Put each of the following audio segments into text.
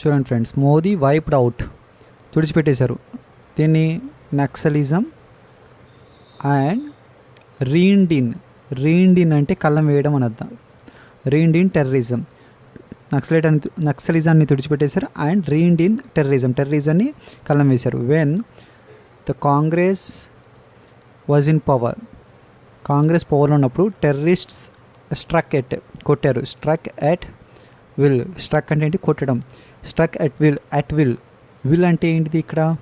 చూడండి friends Modi wiped out. తుడిచిపెట్టేశారు. దీన్ని naxalism and reined in in in అంటే కళ్ళం వేయడం అని అర్థం. రీండిన్ ఇన్ టెర్రరిజం. నక్సలైట్ అని నక్సలిజాన్ని తుడిచిపెట్టేశారు and reined in in terrorism. టెర్రరిజాన్ని కళ్ళం వేశారు. When the Congress was in power Congress పవర్లో ఉన్నప్పుడు టెర్రరిస్ట్స్ స్ట్రక్ ఎట్ కొట్టారు. స్ట్రక్ ఎట్ విల్ స్ట్రక్ అంటే ఏంటి? కొట్టడం. Struck at will at will will అంటే ఏంటిది ఇక్కడ?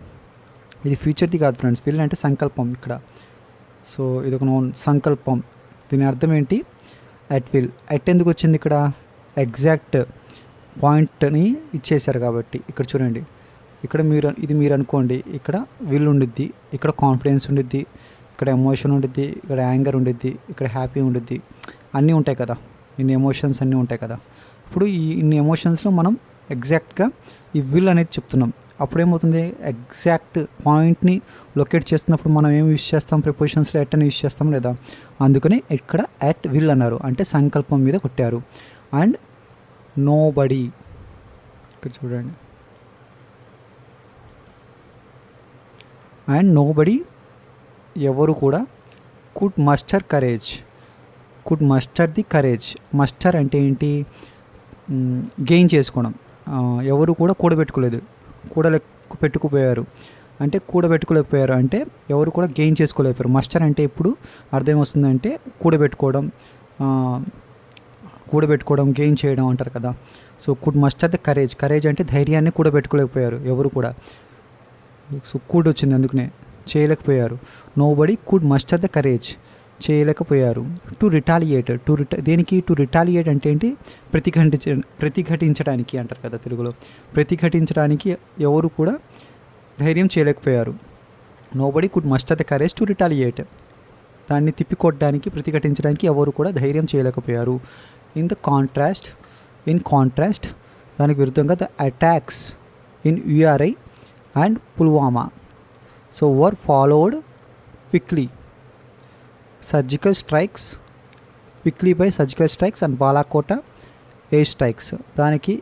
ఇది ఫ్యూచర్ది కాదు ఫ్రెండ్స్ విల్ అంటే సంకల్పం ఇక్కడ. సో ఇది ఒక నోన్ సంకల్పం. దీని అర్థం ఏంటి? అట్ విల్ అట్ ఎందుకు వచ్చింది ఇక్కడ? ఎగ్జాక్ట్ పాయింట్ని ఇచ్చేశారు కాబట్టి. ఇక్కడ చూడండి. ఇక్కడ మీరు ఇది మీరు అనుకోండి. ఇక్కడ విల్ ఉండిద్ది. ఇక్కడ కాన్ఫిడెన్స్ ఉండిద్ది. ఇక్కడ ఎమోషన్ ఉండిద్ది. ఇక్కడ యాంగర్ ఉండిద్ది. ఇక్కడ హ్యాపీ ఉండిద్ది. అన్నీ ఉంటాయి కదా. ఇన్ని ఎమోషన్స్ అన్నీ ఉంటాయి కదా. ఇప్పుడు ఈ ఇన్ని ఎమోషన్స్లో మనం ఎగ్జాక్ట్గా ఈ విల్ అనేది చెప్తున్నాం. అప్పుడు ఏమవుతుంది ఎగ్జాక్ట్ పాయింట్ని లొకేట్ చేస్తున్నప్పుడు మనం ఏం యూస్ చేస్తాం? ప్రిపోజిషన్స్లో ఎట్ అని యూస్ చేస్తాం లేదా? అందుకని ఇక్కడ ఎట్ విల్ అన్నారు. అంటే సంకల్పం మీద కొట్టారు. అండ్ నో బడీ ఇక్కడ చూడండి. అండ్ నో బడీ ఎవరు కూడా could muster courage could muster the courage muster అంటే ఏంటి? గెయిన్ చేసుకోవడం. ఎవరు కూడా కూడబెట్టుకోలేదు. కూడలే పెట్టుకుపోయారు. అంటే కూడబెట్టుకోలేకపోయారు అంటే ఎవరు కూడా గెయిన్ చేసుకోలేకపోయారు. మస్టర్ అంటే ఇప్పుడు అర్థం వస్తుందంటే కూడబెట్టుకోవడం కూడబెట్టుకోవడం గెయిన్ చేయడం అంటారు కదా. So could muster the courage courage అంటే ధైర్యాన్ని కూడబెట్టుకోలేకపోయారు ఎవరు కూడా. సో కూడ్ వచ్చింది అందుకనే. చేయలేకపోయారు. Nobody could muster the courage చేయలేకపోయారు. టు రిటాలియేట్ టు రిట దేనికి? టు రిటాలియేట్ అంటే ఏంటి? ప్రతిఘటించ ప్రతిఘటించడానికి అంటారు కదా తెలుగులో. ప్రతిఘటించడానికి ఎవరు కూడా ధైర్యం చేయలేకపోయారు. Nobody could muster the courage to retaliate దాన్ని తిప్పికొట్టడానికి ప్రతిఘటించడానికి ఎవరు కూడా ధైర్యం చేయలేకపోయారు. In the contrast in contrast దానికి విరుద్ధంగా the attacks in Uri and Pulwama so were followed quickly surgical strikes quickly by surgical strikes and Balakot air strikes దానికి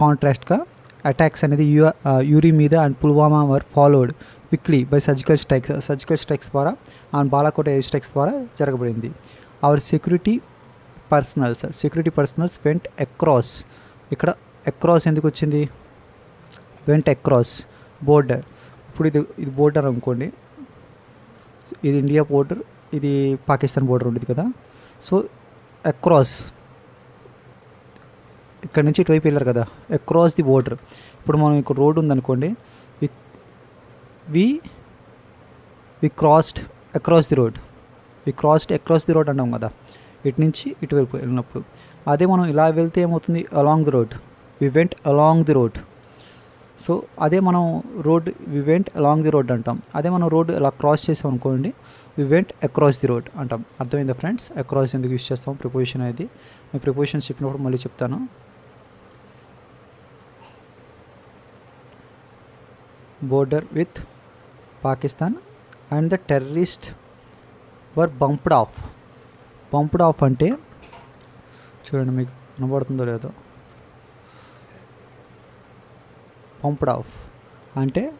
కాంట్రాస్ట్గా అటాక్స్ అనేది యు యూరి మీద and Pulwama were followed quickly by surgical strikes surgical strikes ద్వారా and Balakot air strikes ద్వారా జరగబడింది. Our security personnels security personnels went across ఇక్కడ across ఎందుకు వచ్చింది? వెంట్ అక్రాస్ బోర్డర్ ఇప్పుడు ఇది ఇది బోర్డర్ అనుకోండి. ఇది ఇండియా బోర్డర్ ఇది పాకిస్తాన్ బోర్డర్ ఉంటుంది కదా. సో అక్రాస్ ఇక్కడ నుంచి ఇటువైపు వెళ్ళారు కదా అక్రాస్ ది బోర్డర్ ఇప్పుడు మనం ఇక్కడ రోడ్ ఉందనుకోండి we we crossed across the road we crossed across the road అంటాం కదా ఇటు నుంచి ఇటువైపు వెళ్ళినప్పుడు. అదే మనం ఇలా వెళ్తే ఏమవుతుంది? Along the road we went along the road so అదే మనం road we went along the road అంటాం. అదే మనం రోడ్ ఇలా క్రాస్ చేసాం అనుకోండి we went across the road అంటాం. అర్థమైందా ఫ్రెండ్స్ అక్రాస్ ఎందుకు యూస్ చేస్తాం? ప్రిపోజిషన్ అనేది. నేను ప్రిపోజిషన్స్ చెప్పినప్పుడు మళ్ళీ చెప్తాను. Border with Pakistan and the terrorist were bumped off bumped off అంటే చూడండి మీకు కనబడుతుందో లేదో. పంప్డ్ ఆఫ్ అంటే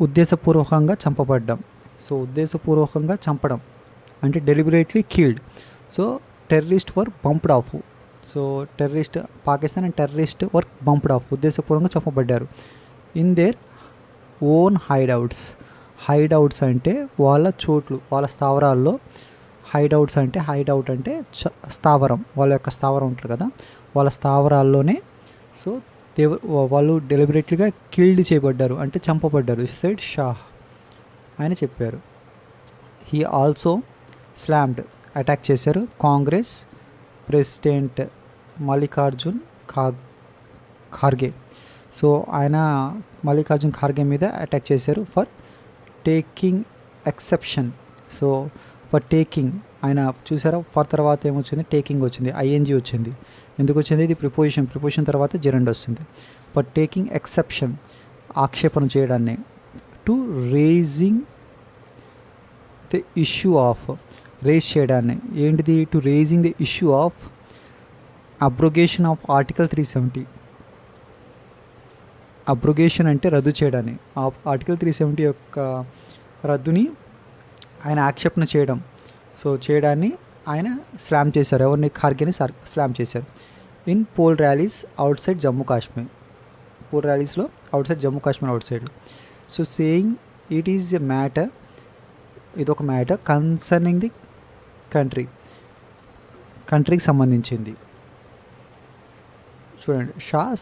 ఉద్దేశపూర్వకంగా చంపబడ్డం. సో ఉద్దేశపూర్వకంగా చంపడం అంటే deliberately killed so terrorist were bumped off so terrorist Pakistan and terrorist were bumped off ఉద్దేశపూర్వకంగా చంపబడ్డారు. In their own hideouts hideouts అంటే వాళ్ళ చోట్లు వాళ్ళ స్థావరాల్లో. హైడ్ అవుట్స్ అంటే హైడ్ అవుట్ అంటే చ స్థావరం. వాళ్ళ యొక్క స్థావరం ఉంటారు కదా. వాళ్ళ స్థావరాల్లోనే. సో దే వాళ్ళు డెలిబరేట్లీగా కిల్డ్ చేయబడ్డారు. అంటే చంపబడ్డారు. సైడ్ షాహ్ అని చెప్పారు. హీ ఆల్సో స్లామ్డ్ అటాక్ చేశారు. కాంగ్రెస్ ప్రెసిడెంట్ మల్లికార్జున్ ఖా ఖార్గే. సో ఆయన మల్లికార్జున్ ఖార్గే మీద అటాక్ చేశారు for taking exception so for taking ఆయన చూసారా? ఫర్ తర్వాత ఏమొచ్చింది? టేకింగ్ వచ్చింది. ఐఎన్జి వచ్చింది. ఎందుకు వచ్చింది? ఇది ప్రిపోజిషన్ ప్రిపోజిషన్ తర్వాత జెరండ్ వస్తుంది. ఫర్ టేకింగ్ ఎక్సెప్షన్ ఆక్షేపణ చేయడాన్ని. To raising the issue of raise చేయడాన్ని. ఏంటిది? To raising the issue of abrogation of article three seventy abrogation అంటే రద్దు చేయడాన్ని. ఆర్టికల్ త్రీ సెవెంటీ యొక్క రద్దుని ఆయన ఆక్షేపణ చేయడం. సో చేయడాన్ని ఆయన స్లామ్ చేశారు. ఎవరిని? ఖార్గేని స్లామ్ చేశారు. In poll rallies outside Jammu Kashmir. Poll ర్యాలీస్లో outside Jammu Kashmir outside. So saying it is a matter. ఇది ఒక మ్యాటర్ కన్సర్నింగ్ ది కంట్రీ. కంట్రీకి సంబంధించింది. చూడండి షా